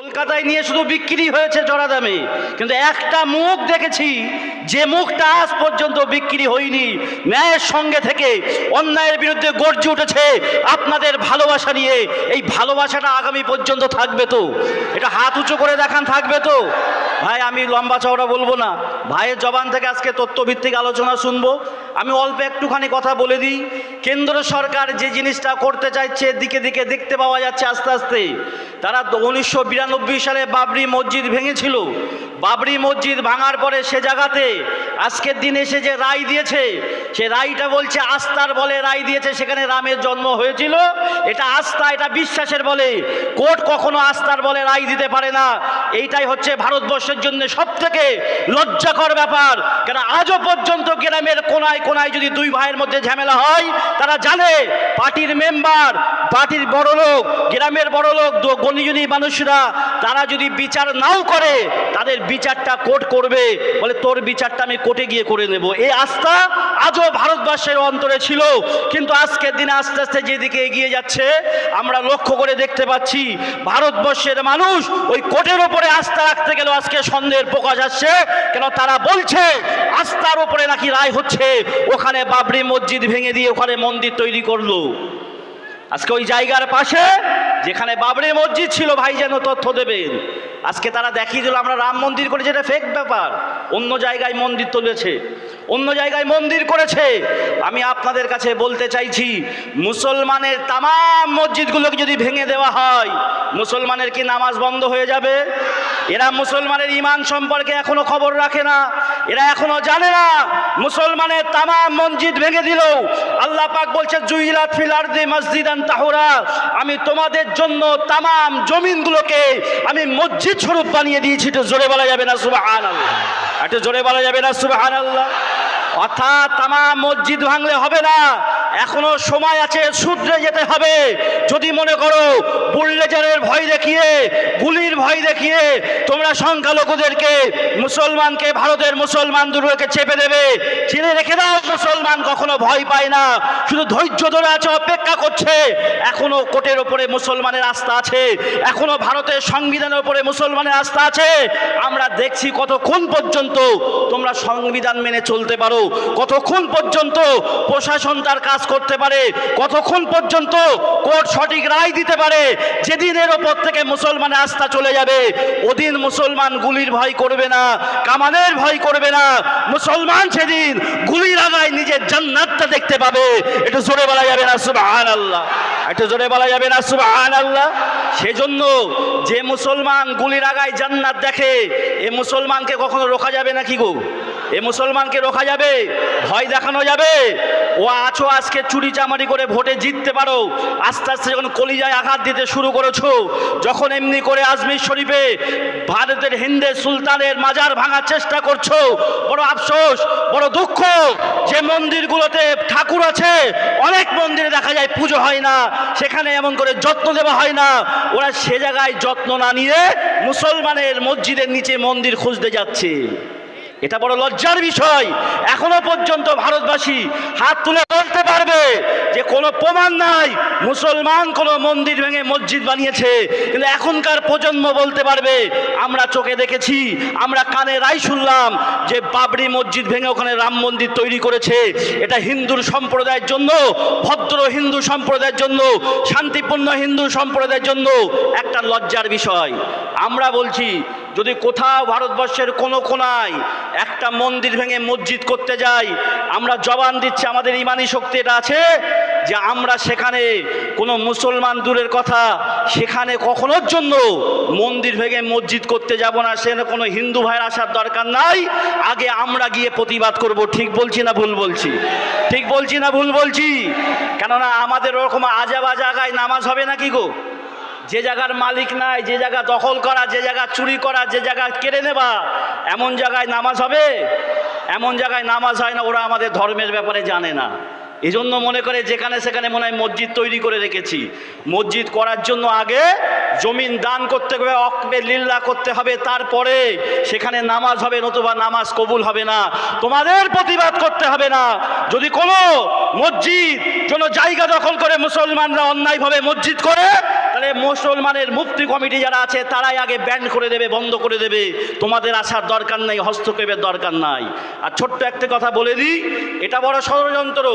কলকাতায় নিয়ে শুধু বিক্রি হয়েছে চড়া দামে। কিন্তু একটা মুখ দেখেছি, যে মুখটা আজ পর্যন্ত বিক্রি হয়নি। ন্যায়ের সঙ্গে থেকে অন্যায়ের বিরুদ্ধে গর্জে উঠেছে আপনাদের ভালোবাসা নিয়ে। এই ভালোবাসাটা আগামী পর্যন্ত থাকবে তো? এটা হাত উঁচু করে দেখান, থাকবে তো? ভাই, আমি লম্বা চওড়া বলব না। ভাইয়ের জবান থেকে আজকে তথ্যভিত্তিক আলোচনা শুনব। আমি অল্প একটুখানি কথা বলে দিই। কেন্দ্র সরকার যে জিনিসটা করতে চাইছে, দিকে দিকে দেখতে পাওয়া যাচ্ছে আস্তে আস্তে। তারা উনিশশো বিরানব্বই সালে বাবরি মসজিদ ভেঙেছিল। বাবরি মসজিদ ভাঙার পরে সে জায়গাতে আজকের দিনে এসে যে রায় দিয়েছে, সে রায়টা বলছে আস্থার বলে রায় দিয়েছে, সেখানে রামের জন্ম হয়েছিল। এটা আস্থা, এটা বিশ্বাসের বলে। কোর্ট কখনো আস্থার বলে রায় দিতে পারে না। এইটাই হচ্ছে ভারতবর্ষের জন্য সব থেকে লজ্জাকর ব্যাপার। কেন আজও পর্যন্ত গ্রামের কোনায় কোনায় যদি দুই ভাইয়ের মধ্যে ঝামেলা হয়, তারা জানে পার্টির মেম্বার, পার্টির বড় লোক, গ্রামের বড় লোক গণিজনী মানুষরা, তারা যদি বিচার নাও করে, তাদের বিচারটা কোর্ট করবে, বলে তোর বিচারটা আমি কোর্টে গিয়ে করে নেব। এই আস্থা আজও ভারতবর্ষের অন্তরে ছিল, কিন্তু আজকের দিনে আস্তে আস্তে যেদিকে এগিয়ে যাচ্ছে, আমরা লক্ষ্য করে দেখতে পাচ্ছি, ভারতবর্ষের মানুষ ওই কোর্টের ওপরে আস্থা রাখতে গেলেও আজকে সন্দেহের প্রকাশ আসছে। কেন তারা বলছে, আস্থার ওপরে নাকি রায় হচ্ছে, ওখানে বাবরি মসজিদ ভেঙে দিয়ে ওখানে মন্দির তৈরি করল। আজকে ওই জায়গার পাশে, যেখানে বাবরি মসজিদ ছিল, ভাই যেন তথ্য দেবেন। আজকে তারা দেখিয়ে দিল, আমরা রাম মন্দির করেছি, এটা ফেক ব্যাপার। অন্য জায়গায় মন্দির তুলেছে, অন্য জায়গায় মন্দির করেছে। আমি আপনাদের কাছে বলতে চাইছি, মুসলমানের তাম মসজিদগুলোকে যদি ভেঙে দেওয়া হয়, মুসলমানের কি নামাজ বন্ধ হয়ে যাবে? এরা মুসলমানের ইমান সম্পর্কে এখনও খবর রাখে না। এরা এখনও জানে না। মুসলমানের তামাম মসজিদ ভেঙে দিল আল্লাহ পাক বলছে জুইলা ফিলার ফিল মসজিদ আন তাহুরা। আমি তোমাদের জন্য তামাম জমিনগুলোকে আমি মসজিদ স্বরূপ বানিয়ে দিয়েছি। একটু জোরে বলা যাবে না, সুবহানাল্লাহ। একটু জোরে বলা যাবে না, সুবহানাল্লাহ। অর্থাৎ তামাম মসজিদ ভাঙলে হবে না। এখনও সময় আছে শুধরে যেতে হবে। যদি মনে করো বুল্লেজারের ভয় দেখিয়ে, গুলির ভয় দেখিয়ে তোমরা সংখ্যালঘুদেরকে, মুসলমানকে, ভারতের মুসলমান দুর্গকে চেপে দেবে চিনে রেখে দাও, মুসলমান কখনো ভয় পায় না। শুধু ধৈর্য ধরে আছে, অপেক্ষা করছে। এখনও কোর্টের ওপরে মুসলমানের আস্থা আছে। এখনও ভারতের সংবিধানের ওপরে মুসলমানের আস্থা আছে। আমরা দেখছি কতক্ষণ পর্যন্ত তোমরা সংবিধান মেনে চলতে পারো, কতক্ষণ পর্যন্ত প্রশাসন তার কাজ করতে পারে, কতক্ষণ পর্যন্ত কোর্ট সঠিক রায় দিতে পারে যেদিন এর ওপর থেকে মুসলমানের আস্থা চলে যাবে, ওদিন মুসলমান গুলির ভয় করবে না কামানের ভয় করবে না। মুসলমান সেদিন গুলির আগায় নিজের জান্নাতটা দেখতে পাবে। একটু জোরে বলা যাবে না সুবহান আল্লাহ একটু জোরে বলা যাবে না সুবহান আল্লাহ সেজন্য যে মুসলমান গুলির আগায় জান্নাত দেখে, এ মুসলমানকে কখনো রোখা যাবে না কি গো? এ মুসলমানকে রোখা যাবে, ভয় দেখানো যাবে। ও আছো আজকে চুরি চামারি করে ভোটে জিততে পারো। আস্তে আস্তে যখন কলিজায় আঘাত দিতে শুরু করেছ, যখন এমনি করে আজমির শরীফে ভারতের হিন্দে সুলতানের মাজার ভাঙার চেষ্টা করছ, বড় আফসোস, বড় দুঃখ যে মন্দিরগুলোতে ঠাকুর আছে, অনেক মন্দিরে দেখা যায় পুজো হয় না, সেখানে এমন করে যত্ন দেওয়া হয় না। ওরা সে জায়গায় যত্ন না নিয়ে মুসলমানের মসজিদের নিচে মন্দির খুঁজতে যাচ্ছে। এটা বড় লজ্জার বিষয়। এখনও পর্যন্ত ভারতবাসী হাত তুলে বলতে পারবে যে কোনো প্রমাণ নাই, মুসলমান কোনো মন্দির ভেঙে মসজিদ বানিয়েছে। কিন্তু এখনকার প্রজন্ম বলতে পারবে, আমরা চোখে দেখেছি, আমরা কানে রাই শুনলাম যে বাবরি মসজিদ ভেঙে ওখানে রাম মন্দির তৈরি করেছে। এটা হিন্দুর সম্প্রদায়ের জন্য, ভদ্র হিন্দু সম্প্রদায়ের জন্য, শান্তিপূর্ণ হিন্দু সম্প্রদায়ের জন্য একটা লজ্জার বিষয়। আমরা বলছি যদি কোথাও ভারতবর্ষের কোনো কোনায় একটা মন্দির ভেঙে মসজিদ করতে যাই, আমরা জবান দিচ্ছি, আমাদের ইমানি শক্তি এটা আছে যে আমরা সেখানে কোনো মুসলমান দূরের কথা সেখানে কখনোর জন্য মন্দির ভেঙে মসজিদ করতে যাব না, সেখানে কোনো হিন্দু ভাইয়ের আসার দরকার নাই। আগে আমরা গিয়ে প্রতিবাদ করব, ঠিক বলছি না ভুল বলছি? ঠিক বলছি না ভুল বলছি? কেননা আমাদের ওরকম আজাবা জায়গায় নামাজ হবে নাকি গো? যে জায়গার মালিক নাই, যে জায়গা দখল করা, যে জায়গা চুরি করা, যে জায়গা কেড়ে নেবা এমন জায়গায় নামাজ হবে? এমন জায়গায় নামাজ হয় না, ওরা আমাদের ধর্মের ব্যাপারে জানে না। এই জন্য মনে করে যেখানে সেখানে মনে হয় মসজিদ তৈরি করে রেখেছি। মসজিদ করার জন্য আগে জমিন দান করতে হবে, অকবে লিল্লা করতে হবে, তারপরে সেখানে নামাজ হবে, নতুবা নামাজ কবুল হবে না। তোমাদের প্রতিবাদ করতে হবে না। যদি কোনো মসজিদ, কোনো জায়গা দখল করে মুসলমানরা অন্যায়ভাবে মসজিদ করে তাহলে মুসলমানের মুফতি কমিটি যারা আছে, তারাই আগে ব্যান্ড করে দেবে, বন্ধ করে দেবে। তোমাদের আসার দরকার নাই, হস্তক্ষেপের দরকার নাই। আর ছোট্ট একটা কথা বলে দিই, এটা বড় ষড়যন্ত্র।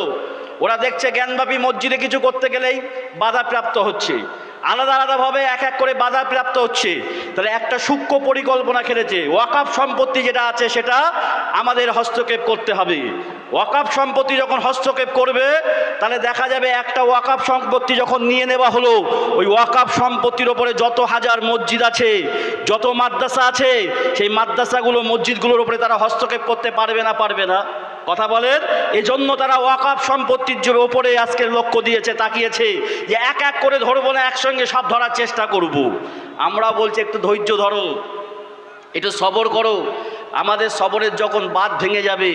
ওরা দেখছে জ্ঞানব্যাপী মসজিদে কিছু করতে গেলেই বাধাপ্রাপ্ত হচ্ছে। আলাদা আলাদাভাবে এক এক করে বাধাপ্রাপ্ত হচ্ছে। তাহলে একটা সূক্ষ্ম পরিকল্পনা খেলেছে। ওয়াকাফ সম্পত্তি যেটা আছে, সেটা আমাদের হস্তক্ষেপ করতে হবে। ওয়াকাফ সম্পত্তি যখন হস্তক্ষেপ করবে, তাহলে দেখা যাবে একটা ওয়াকাফ সম্পত্তি যখন নিয়ে নেওয়া হলো, ওই ওয়াকাফ সম্পত্তির ওপরে যত হাজার মসজিদ আছে, যত মাদ্রাসা আছে, সেই মাদ্রাসাগুলো, মসজিদগুলোর উপরে তারা হস্তক্ষেপ করতে পারবে না পারবে না। কথা বলেন, এজন্য তারা ওয়াকাফ সম্পত্তির যে ওপরে আজকের লক্ষ্য দিয়েছে, তাকিয়েছে যে এক এক করে ধরবো না, একসঙ্গে সব ধরার চেষ্টা করব। আমরা বলছি, একটু ধৈর্য ধরো, একটু সবর করো। আমাদের সবরের যখন বাদ ভেঙে যাবে,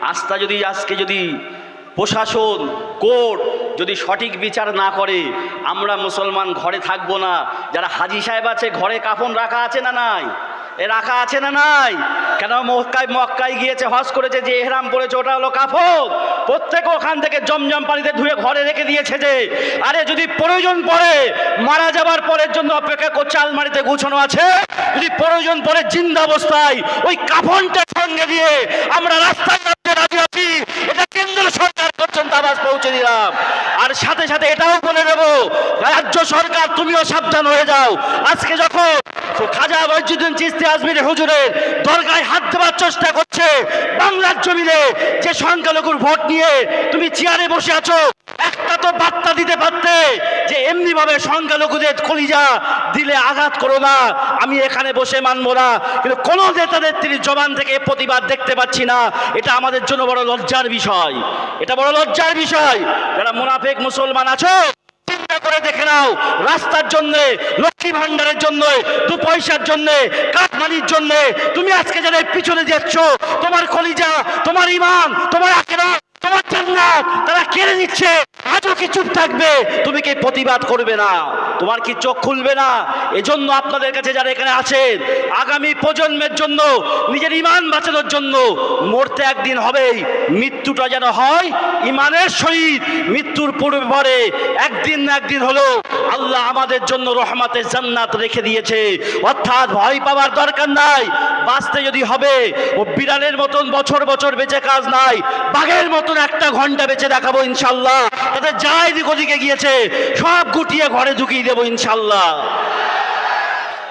আস্থা যদি আজকে যদি প্রশাসন, কোর্ট যদি সঠিক বিচার না করে, আমরা মুসলমান ঘরে থাকব না। যারা হাজি সাহেব আছে, ঘরে কাফন রাখা আছে না নাই? এ রাখা আছে না নাই? কেন মক্কায় মক্কায় গিয়েছে, হজ করেছে, যে এহরাম পড়েছে, ওটা হলো কাফন প্রত্যেকে ওখান থেকে জমজম পানিতে ধুয়ে ঘরে রেখে দিয়েছে যে, আরে যদি প্রয়োজন পড়ে, মারা যাবার পরের জন্য অপেক্ষা করছে, আলমারিতে গুছানো আছে। যদি প্রয়োজন পড়ে, জিন্দা অবস্থায় ওই কাফনটা সঙ্গে দিয়ে আমরা রাস্তায় রাজি আছি। এটা কেন্দ্র সরকার পর্যন্ত আওয়াজ পৌঁছে দিলাম। আর সাথে সাথে এটাও বলে দেবো, রাজ্য সরকার, তুমিও সাবধান হয়ে যাও। আজকে যখন খাজা মসজিদুদ্দিন চিস্তি আজমির হুজুরের দরগায় হাত দেওয়ার চেষ্টা করছে বাংলার জমিনে যে সংখ্যালঘুর ভোট নিয়ে তুমি চেয়ারে বসে আছো, একটা তো বার্তা দিতে পারতে যে এমনি ভাবে সংখ্যালঘুদের কলিজা দিলে আঘাত করো না, আমি এখানে বসে মানবো না। কিন্তু কোনো নেতাদের তিনি জবান থেকে প্রতিবাদ দেখতে পাচ্ছি না। এটা আমাদের জন্য বড় লজ্জার বিষয়। এটা বড় লজ্জার বিষয়। যারা মুনাফেক মুসলমান আছো চিন্তা করে দেখে নাও। রাস্তার জন্য, লক্ষ্মী ভাণ্ডারের জন্য, দু পয়সার জন্য কাঠমানির জন্য। তুমি আজকে যারা পিছনে যাচ্ছ, তোমার কলিজা, তোমার ইমান, তোমার আখেরা তোমার জান্নাত তারা কেড়ে নিচ্ছে, আজও কি চুপ থাকবে? তুমি কি প্রতিবাদ করবে না? তোমার কি চোখ খুলবে না? এজন্য আপনাদের কাছে যারা এখানে আছেন, আগামী প্রজন্মের জন্য, নিজের ইমান বাঁচানোর জন্য, মরতে একদিন হবেই। মৃত্যুটা যেন হয় ইমানের সহিত, মৃত্যুর পূর্বে পরে, একদিন না একদিন হলো আল্লাহ আমাদের জন্য রহমাতের জান্নাত রেখে দিয়েছে। অর্থাৎ ভয় পাওয়ার দরকার নাই, বাঁচতে যদি হবে, ও বিড়ালের মতন বছর বছর বেঁচে কাজ নাই, বাঘের মতন একটা ঘণ্টা বেঁচে দেখাবো ইনশাল্লাহ। তাদের যা এদিক ওদিকে গিয়েছে, সব গুটিয়ে ঘরে ঢুকিয়ে দেবো ইনশাল্লাহ।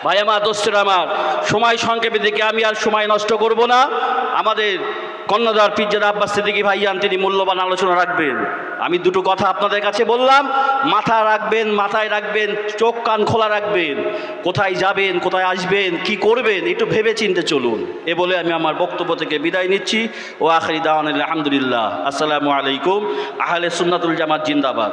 ভাই আমার, দোস্তের আমার, সময় সংক্ষেপে দিকে আমি আর সময় নষ্ট করব না। আমাদের কন্যাদার পিজ্জার আব্বাস সিদ্দিকি ভাইয়ান, তিনি মূল্যবান আলোচনা রাখবেন। আমি দুটো কথা আপনাদের কাছে বললাম। মাথা রাখবেন, মাথায় রাখবেন, চোখ কান খোলা রাখবেন। কোথায় যাবেন, কোথায় আসবেন, কি করবেন, একটু ভেবে চিনতে চলুন। এ বলে আমি আমার বক্তব্য থেকে বিদায় নিচ্ছি। ও আখরি দাওয়ান আলহামদুলিল্লাহ। আসসালামু আলাইকুম। আহলে সুন্নাতুল জামাত জিন্দাবাদ।